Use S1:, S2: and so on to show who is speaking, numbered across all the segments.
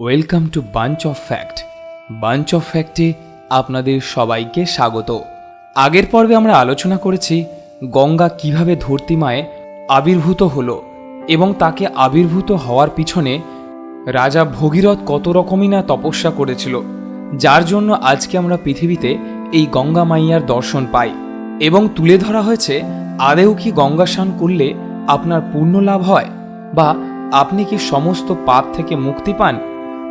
S1: Welcome to bunch of fact bunch of ফ্যাক্টে আপনাদের সবাইকে স্বাগত। আগের পর্বে আমরা আলোচনা করেছি গঙ্গা কীভাবে ধরতিমায় আবির্ভূত হলো এবং তাকে আবির্ভূত হওয়ার পিছনে রাজা ভগীরথ কত রকমই না তপস্যা করেছিল, যার জন্য আজকে আমরা পৃথিবীতে এই গঙ্গা মাইয়ার দর্শন পাই। এবং তুলে ধরা হয়েছে, আদেও কি গঙ্গা স্নান করলে আপনার পূর্ণ লাভ হয়, বা আপনি কি সমস্ত পাপ থেকে মুক্তি পান?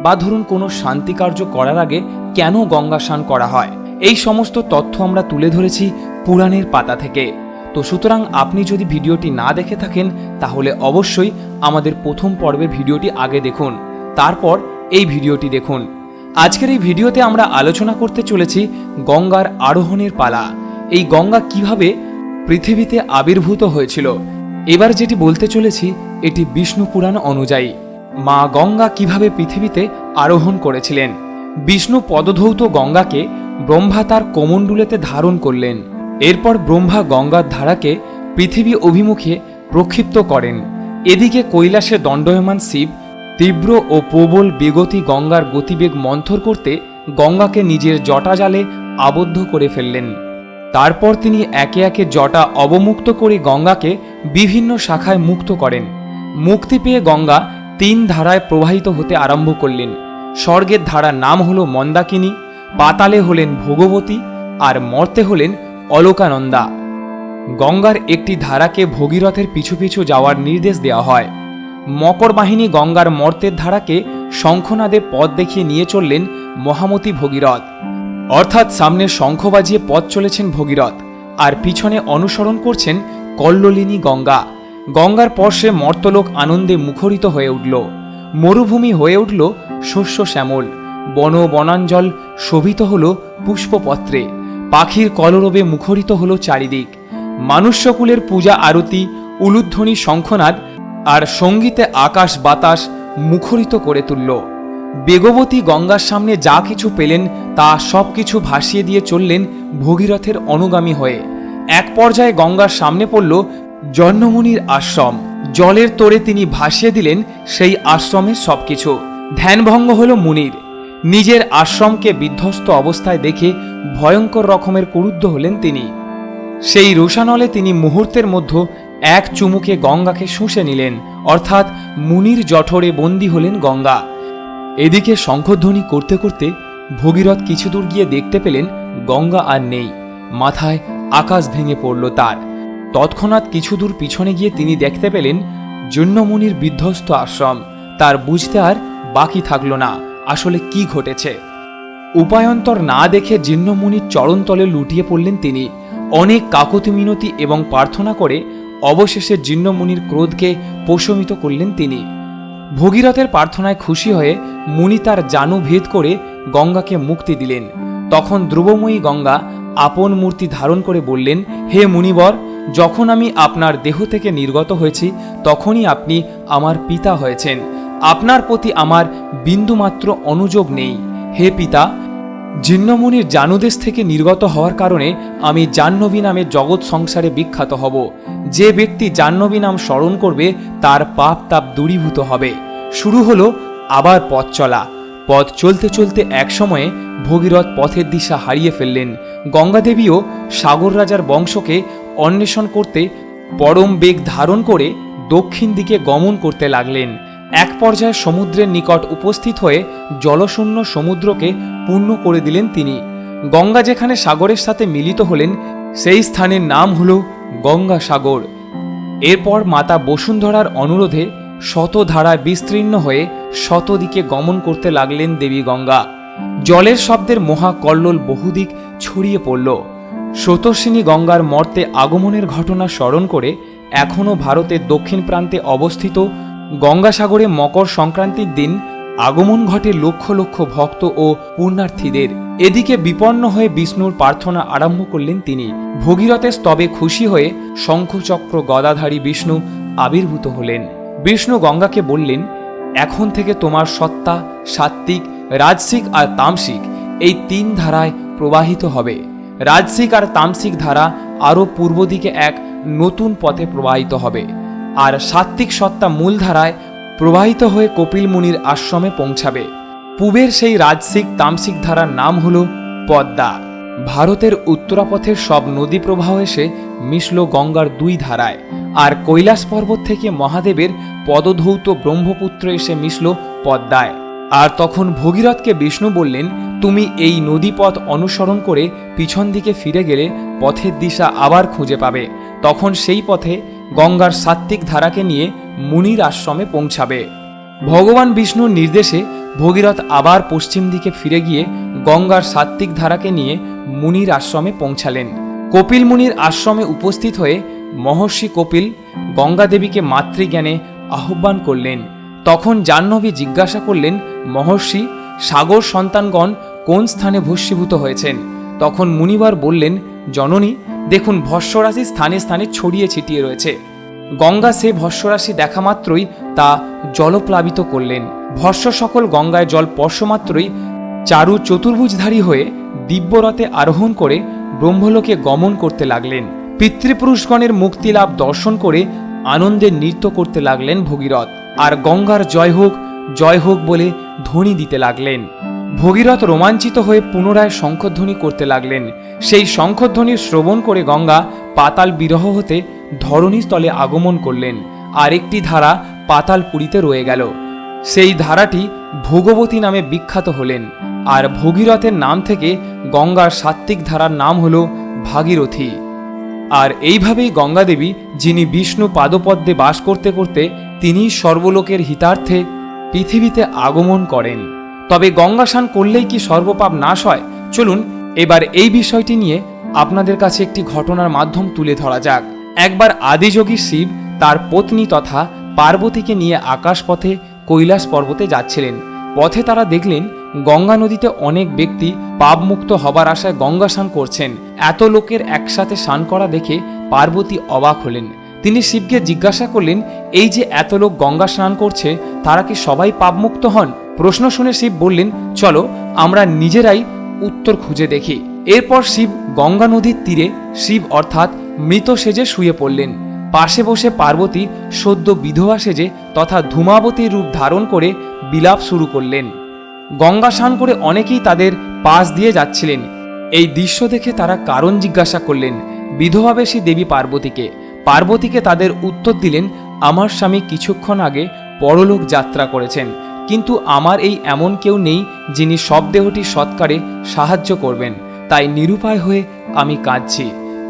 S1: বা ধরুন কোনো শান্তি কার্য করার আগে কেন গঙ্গা স্নান করা হয়? এই সমস্ত তথ্য আমরা তুলে ধরেছি পুরাণের পাতা থেকে। তো সুতরাং আপনি যদি ভিডিওটি না দেখে থাকেন, তাহলে অবশ্যই আমাদের প্রথম পর্বের ভিডিওটি আগে দেখুন। তারপর এই ভিডিওটি দেখুন। আজকের এই ভিডিওতে আমরা আলোচনা করতে চলেছি গঙ্গার আরোহণের পালা। এই গঙ্গা কীভাবে পৃথিবীতে আবির্ভূত হয়েছিল? এবার যেটি বলতে চলেছি, এটি বিষ্ণু পুরাণ অনুযায়ী। মা গঙ্গা কীভাবে পৃথিবীতে আরোহণ করেছিলেন? বিষ্ণু পদধৌত গঙ্গাকে ব্রহ্মা তার কোমণ্ডুলেতে ধারণ করলেন। এরপর ব্রহ্মা গঙ্গার ধারাকে পৃথিবী অভিমুখে প্রক্ষিপ্ত করেন। এদিকে কৈলাসে দণ্ডয়মান শিব তীব্র ও প্রবল বেগতি গঙ্গার গতিবেগ মন্থর করতে গঙ্গাকে নিজের জটাজালে আবদ্ধ করে ফেললেন। তারপর তিনি একে একে জটা অবমুক্ত করে গঙ্গাকে বিভিন্ন শাখায় মুক্ত করেন। মুক্তি পেয়ে গঙ্গা তিন ধারায় প্রবাহিত হতে আরম্ভ করলেন। স্বর্গের ধারার নাম হল মন্দাকিনী, পাতালে হলেন ভোগবতী, আর মর্তে হলেন অলোকানন্দা। গঙ্গার একটি ধারাকে ভগীরথের পিছু পিছু যাওয়ার নির্দেশ দেওয়া হয়। মকর বাহিনী গঙ্গার মর্তের ধারাকে শঙ্খনাদে পথ দেখিয়ে নিয়ে চললেন মহামতি ভগীরথ। অর্থাৎ সামনে শঙ্খ বাজিয়ে পথ চলেছেন ভগীরথ, আর পিছনে অনুসরণ করছেন কল্লোলিনী গঙ্গা। গঙ্গার পর্শে মর্তলোক আনন্দে মুখরিত হয়ে উঠল। মরুভূমি হয়ে উঠল শস্য শ্যামল। বন বনাঞ্জল শোভিত হল পুষ্পপত্রে। পাখির কলরবে মুখরিত হল চারিদিক। মানুষ্যকুলের পূজা আরতি, উলুধ্বনি শঙ্খনাদ আর সঙ্গীতে আকাশ বাতাস মুখরিত করে তুলল। বেগবতী গঙ্গার সামনে যা কিছু পেলেন তা সব কিছু ভাসিয়ে দিয়ে চললেন ভগীরথের অনুগামী হয়ে। এক পর্যায়ে গঙ্গার সামনে পড়ল জন্মমুনির আশ্রম। জলের তোরে তিনি ভাসিয়ে দিলেন সেই আশ্রমের সবকিছু। ধ্যানভঙ্গ হল মুনির। নিজের আশ্রমকে বিধ্বস্ত অবস্থায় দেখে ভয়ঙ্কর রকমের কুরুদ্ধ হলেন তিনি। সেই রোষানলে তিনি মুহূর্তের মধ্যে এক চুমুকে গঙ্গাকে শুষে নিলেন, অর্থাৎ মুনির জঠরে বন্দী হলেন গঙ্গা। এদিকে শঙ্খধ্বনি করতে করতে ভগীরথ কিছু দূর গিয়ে দেখতে পেলেন গঙ্গা আর নেই। মাথায় আকাশ ভেঙে পড়ল তার। তৎক্ষণাৎ কিছু দূর পিছনে গিয়ে তিনি দেখতে পেলেন জন্যমুনির বিধ্বস্ত আশ্রম। তার বুঝতে আর বাকি থাকল না, আসলে কি ঘটেছে। উপায়ন্তর না দেখে জিন্নমুনির চরণতলে লুটিয়ে পড়লেন তিনি। অনেক কাকতি মিনতি এবং প্রার্থনা করে অবশেষে জিন্নমুনির ক্রোধকে প্রশমিত করলেন তিনি। ভগীরথের প্রার্থনায় খুশি হয়ে মুনি তার জানু ভেদ করে গঙ্গাকে মুক্তি দিলেন। তখন ধ্রুবময়ী গঙ্গা আপন মূর্তি ধারণ করে বললেন, হে মুনিবর যখন আমি আপনার দেহ থেকে নির্গত হয়েছি, তখনই আপনি আমার পিতা হয়েছেন। আপনার প্রতি আমার বিন্দুমাত্র অনুযোগ নেই। হে পিতা জিন্নমুনির জানুদেশ থেকে নির্গত হওয়ার কারণে আমি জাহ্নবী নামে জগৎ সংসারে বিখ্যাত হব। যে ব্যক্তি জাহ্নবী নাম স্মরণ করবে, তার পাপ তাপ দূরীভূত হবে। শুরু হলো আবার পথ চলা। পথ চলতে চলতে এক সময়ে ভগীরথ পথের দিশা হারিয়ে ফেললেন। গঙ্গাদেবীও সাগর রাজার বংশকে অন্বেষণ করতে পরম বেগ ধারণ করে দক্ষিণ দিকে গমন করতে লাগলেন। এক পর্যায়ে সমুদ্রের নিকট উপস্থিত হয়ে জলশূন্য সমুদ্রকে পূর্ণ করে দিলেন তিনি। গঙ্গা যেখানে সাগরের সাথে মিলিত হলেন, সেই স্থানের নাম হল গঙ্গা সাগর এরপর মাতা বসুন্ধরার অনুরোধে শত ধারায় বিস্তীর্ণ হয়ে শত দিকে গমন করতে লাগলেন দেবী গঙ্গা। জলের শব্দের মহাকল্লোল বহুদিক ছড়িয়ে পড়ল। স্রোতস্বিনী গঙ্গার মর্তে আগমনের ঘটনা স্মরণ করে এখনও ভারতের দক্ষিণ প্রান্তে অবস্থিত গঙ্গাসাগরে মকর সংক্রান্তির দিন আগমন ঘটে লক্ষ লক্ষ ভক্ত ও পুণ্যার্থীদের। এদিকে বিপন্ন হয়ে বিষ্ণুর প্রার্থনা আরম্ভ করলেন তিনি। ভগীরথের স্তবে খুশি হয়ে শঙ্খচক্র গদাধারী বিষ্ণু আবির্ভূত হলেন। বিষ্ণু গঙ্গাকে বললেন, এখন থেকে তোমার সত্তা সাত্ত্বিক রাজসিক আর তামসিক এই তিন ধারায় প্রবাহিত হবে। রাজসিক আর তামসিক ধারা আরও পূর্ব দিকে এক নতুন পথে প্রবাহিত হবে। আর সাত্ত্বিক সত্তা মূলধারায় প্রবাহিত হয়ে কপিল মুনির আশ্রমে পৌঁছাবে। পূবের সেই রাজসিক তামসিক ধারার নাম হল পদ্মা। ভারতের উত্তরাপথের সব নদী প্রবাহ এসে মিশল গঙ্গার দুই ধারায়। আর কৈলাস পর্বত থেকে মহাদেবের পদধৌত ব্রহ্মপুত্র এসে মিশল পদ্মায়। আর তখন ভগীরথকে বিষ্ণু বললেন, তুমি এই নদীপথ অনুসরণ করে পিছন দিকে ফিরে গেলে পথের দিশা আবার খুঁজে পাবে। তখন সেই পথে গঙ্গার সাত্ত্বিক ধারাকে নিয়ে মুনির আশ্রমে পৌঁছাবে। ভগবান বিষ্ণুর নির্দেশে ভগীরথ আবার পশ্চিম দিকে ফিরে গিয়ে গঙ্গার সাত্ত্বিক ধারাকে নিয়ে মুনির আশ্রমে পৌঁছালেন। কপিল মুনির আশ্রমে উপস্থিত হয়ে মহর্ষি কপিল গঙ্গা দেবীকে মাতৃজ্ঞানে আহ্বান করলেন। তখন জাহ্নবী জিজ্ঞাসা করলেন, মহর্ষি, সাগর সন্তানগণ কোন স্থানে ভস্মীভূত হয়েছেন? তখন মুনিবার বললেন, জননী, দেখুন ভস্যরাশি স্থানে স্থানে ছড়িয়ে ছিটিয়ে রয়েছে। গঙ্গা সে ভস্যরাশি দেখা মাত্রই তা জলপ্লাবিত করলেন। ভস্য সকল গঙ্গায় জল স্পর্শমাত্রই চারু চতুর্ভুজধারী হয়ে দিব্যরথে আরোহণ করে ব্রহ্মলোকে গমন করতে লাগলেন। পিতৃপুরুষগণের মুক্তি লাভ দর্শন করে আনন্দে নৃত্য করতে লাগলেন ভগীরথ। আর গঙ্গার জয় হোক জয় হোক বলে ধ্বনি দিতে লাগলেন। ভগীরথ রোমাঞ্চিত হয়ে পুনরায় শঙ্খধ্বনি করতে লাগলেন। সেই শঙ্খধ্বনি শ্রবণ করে গঙ্গা পাতাল বিরহ হতে ধরণীস্থলে আগমন করলেন, আর একটি ধারা পাতালপুরীতে রয়ে গেল। সেই ধারাটি ভোগবতী নামে বিখ্যাত হলেন, আর ভগীরথের নাম থেকে গঙ্গার সাত্ত্বিক ধারার নাম হল ভাগীরথী। আর এইভাবেই গঙ্গাদেবী, যিনি বিষ্ণু পাদপদ্মে বাস করতে করতে তিনি সর্বলোকের হিতার্থে পৃথিবীতে আগমন করেন। তবে গঙ্গাসান করলেই কি সর্বপাপ নাশ হয়? চলুন এবার এই বিষয়টি নিয়ে আপনাদের কাছে একটি ঘটনার মাধ্যম তুলে ধরা যাক। একবার আদিযোগী শিব তার পত্নী তথা পার্বতীকে নিয়ে আকাশপথে কৈলাস পর্বতে যাচ্ছিলেন। পথে তারা দেখলেন গঙ্গা নদীতে অনেক ব্যক্তি পাপমুক্ত হবার আশায় গঙ্গা স্নান করছেন। এত লোকের একসাথে স্নান করা দেখে পার্বতী অবাক হলেন। তিনি শিবকে জিজ্ঞাসা করলেন, এই যে এত লোক গঙ্গা স্নান করছে, তারা কি সবাই পাপমুক্ত হন? প্রশ্ন শুনে শিব বললেন, চলো, আমরা নিজেরাই উত্তর খুঁজে দেখি। এরপর শিব গঙ্গা নদীর তীরে শিব অর্থাৎ মৃত সেজে শুয়ে পড়লেন। পাশে বসে পার্বতী সদ্য বিধবা সেজে তথা ধূমাবতীর রূপ ধারণ করে বিলাপ শুরু করলেন। গঙ্গা স্নান করে অনেকেই তাদের পাশ দিয়ে যাচ্ছিলেন। এই দৃশ্য দেখে তারা কারণ জিজ্ঞাসা করলেন বিধবাবেশী দেবী পার্বতীকে। পার্বতীকে তাদের উত্তর দিলেন, আমার স্বামী কিছুক্ষণ আগে পরলোক যাত্রা করেছেন, কিন্তু আমার এই এমন কেউ নেই যিনি সব দেহটি সৎকারে সাহায্য করবেন। তাই নিরুপায় হয়ে আমি কাঁদছি।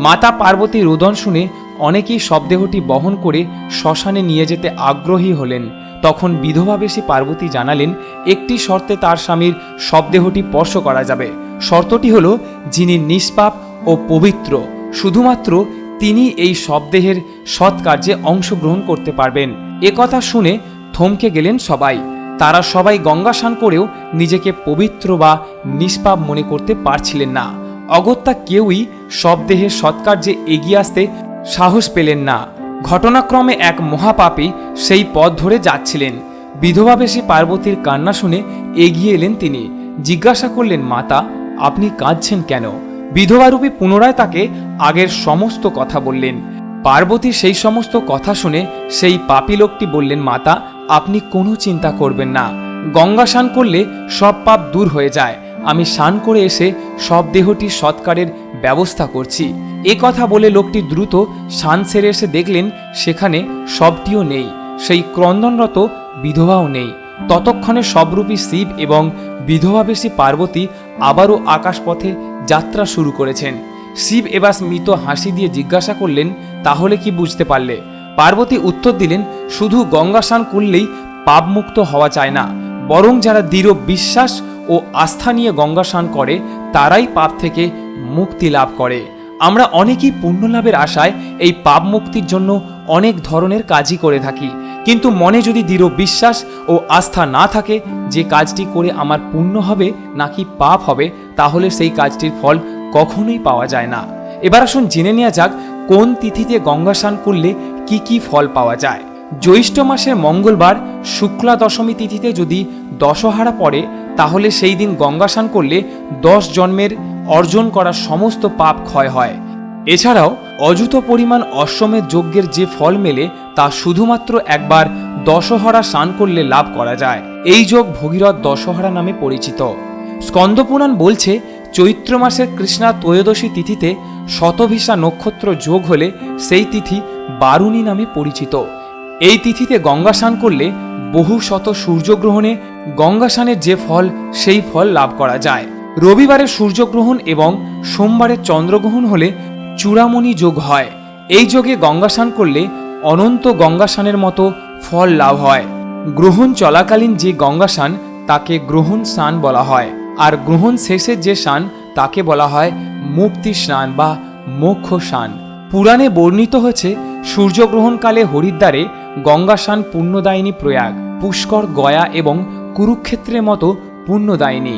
S1: মাতা পার্বতী রোদন শুনে অনেকেই শবদেহটি বহন করে শ্মশানে নিয়ে যেতে আগ্রহী হলেন। তখন বিধবাবেশী পার্বতী জানালেন, একটি শর্তে তার স্বামীর শবদেহটি স্পর্শ করা যাবে। শর্তটি হল যিনি নিষ্পাপ ও পবিত্র। শুধুমাত্র তিনি এই শবদেহের সৎ কার্যে অংশগ্রহণ করতে পারবেন। একথা শুনে থমকে গেলেন সবাই। তারা সবাই গঙ্গাসান করেও নিজেকে পবিত্র বা নিষ্পাপ মনে করতে পারছিলেন না। অগত্যা কেউই শবদেহের সৎকার্যে এগিয়ে আসতে সাহস পেলেন না। ঘটনাক্রমে এক মহাপাপী সেই পথ ধরে যাচ্ছিলেন। বিধবাবেশী পার্বতীর কান্না শুনে এগিয়ে এলেন তিনি। জিজ্ঞাসা করলেন, মাতা, আপনি কাঁদছেন কেন? বিধবারূপী পুনরায় তাকে আগের সমস্ত কথা বললেন। পার্বতী সেই সমস্ত কথা শুনে সেই পাপী লোকটি বললেন, মাতা, আপনি কোনো চিন্তা করবেন না। গঙ্গা স্নান করলে সব পাপ দূর হয়ে যায়। আমি স্নান করে এসে সব দেহটি সৎকারের ব্যবস্থা করছি। এ কথা বলে লোকটি দ্রুত স্নান সেরে এসে দেখলেন, সেখানে সবটিও নেই। সেই ক্রন্দনরত বিধবাও নেই। ততক্ষণে সবরূপী শিব এবং বিধবাবেশী পার্বতী আবারও আকাশপথে যাত্রা শুরু করেছেন। শিব এবার স্মিত হাসি দিয়ে জিজ্ঞাসা করলেন, তাহলে কি বুঝতে পারলে? পার্বতী উত্তর দিলেন, শুধু গঙ্গা স্নান করলেই পাপমুক্ত হওয়া চায় না। বরং যারা দৃঢ় বিশ্বাস ও আস্থা নিয়ে গঙ্গা স্নান করে, তারাই পাপ থেকে মুক্তি লাভ করে। আমরা অনেকেই পুণ্য লাভের আশায় এই পাপ মুক্তির জন্য অনেক ধরনের কাজই করে থাকি। কিন্তু মনে যদি দৃঢ় বিশ্বাস ও আস্থা না থাকে যে কাজটি করে আমার পুণ্য হবে নাকি পাপ হবে, তাহলে সেই কাজটির ফল কখনোই পাওয়া যায় না। এবার আসুন জেনে নেওয়া যাক, কোন তিথিতে গঙ্গা স্নান করলে কি কি ফল পাওয়া যায়? জ্যৈষ্ঠ মাসের মঙ্গলবার, শুক্লা দশমী তিথিতে যদি দশহারা পড়ে, তাহলে সেই দিন গঙ্গা স্নান করলে দশ জন্মের অর্জন করা সমস্ত পাপ ক্ষয় হয়। এছাড়াও, অযুত পরিমাণ অশ্বমেধ যজ্ঞের যে ফল মেলে তা শুধুমাত্র একবার দশহরা স্নান করলে লাভ করা যায়। এই যোগ ভগীরথ দশহরা নামে পরিচিত। স্কন্দপুরাণ বলছে, চৈত্র মাসের কৃষ্ণা ত্রয়োদশী তিথিতে শতভিসা নক্ষত্র যোগ হলে সেই তিথি বারুণী নামে পরিচিত। এই তিথিতে গঙ্গা স্নান করলে বহু শত সূর্যগ্রহণে গঙ্গা স্নানের যে ফল, সেই ফল লাভ করা যায়। রবিবারে সূর্যগ্রহণ এবং সোমবারে চন্দ্রগ্রহণ হলে চূড়ামণি যোগ হয়। এই যোগে গঙ্গা স্নান করলে অনন্ত গঙ্গাসানের মতো ফল লাভ হয়। গ্রহণ চলাকালীন যে গঙ্গাসান, তাকে গ্রহণ স্নান বলা হয়। আর গ্রহণ শেষের যে স্নান, তাকে বলা হয় মুক্তি স্নান বা মোক্ষ স্নান। পুরাণে বর্ণিত হয়েছে, সূর্যগ্রহণকালে হরিদ্বারে গঙ্গাসান পুণ্যদায়িনী প্রয়াগ, পুষ্কর গয়া এবং কুরুক্ষেত্রের মতো পুণ্যদায়িনী।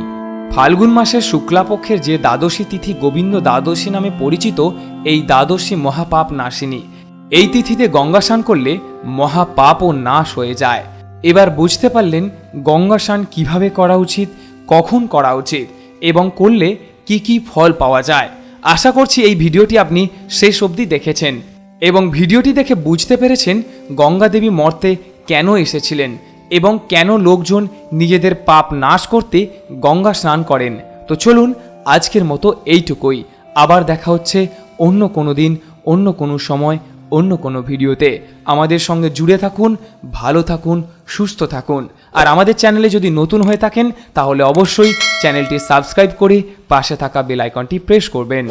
S1: ফাল্গুন মাসের শুক্লাপক্ষের যে দ্বাদশী তিথি গোবিন্দ দ্বাদশী নামে পরিচিত, এই দ্বাদশী মহাপাপ নাশিনী। এই তিথিতে গঙ্গা স্নান করলে মহাপাপও নাশ হয়ে যায়। এবার বুঝতে পারলেন গঙ্গা স্নান কীভাবে করা উচিত, কখন করা উচিত, এবং করলে কি কি ফল পাওয়া যায়। আশা করছি এই ভিডিওটি আপনি শেষ অবধি দেখেছেন এবং ভিডিওটি দেখে বুঝতে পেরেছেন গঙ্গা দেবী মর্তে কেন এসেছিলেন এবং কেন লোকজন নিজেদের পাপ নাশ করতে গঙ্গা স্নান করেন। তো চলুন আজকের মতো এইটুকুই। আবার দেখা হচ্ছে অন্য কোনো দিন, অন্য কোনো সময়। অন্য কোনো ভিডিওতে। আমাদের সঙ্গে জুড়ে থাকুন, ভালো থাকুন, সুস্থ থাকুন। আর আমাদের চ্যানেলে যদি নতুন হয়ে থাকেন, তাহলে অবশ্যই চ্যানেলটি সাবস্ক্রাইব করে পাশে থাকা বেল আইকনটি প্রেস করবেন।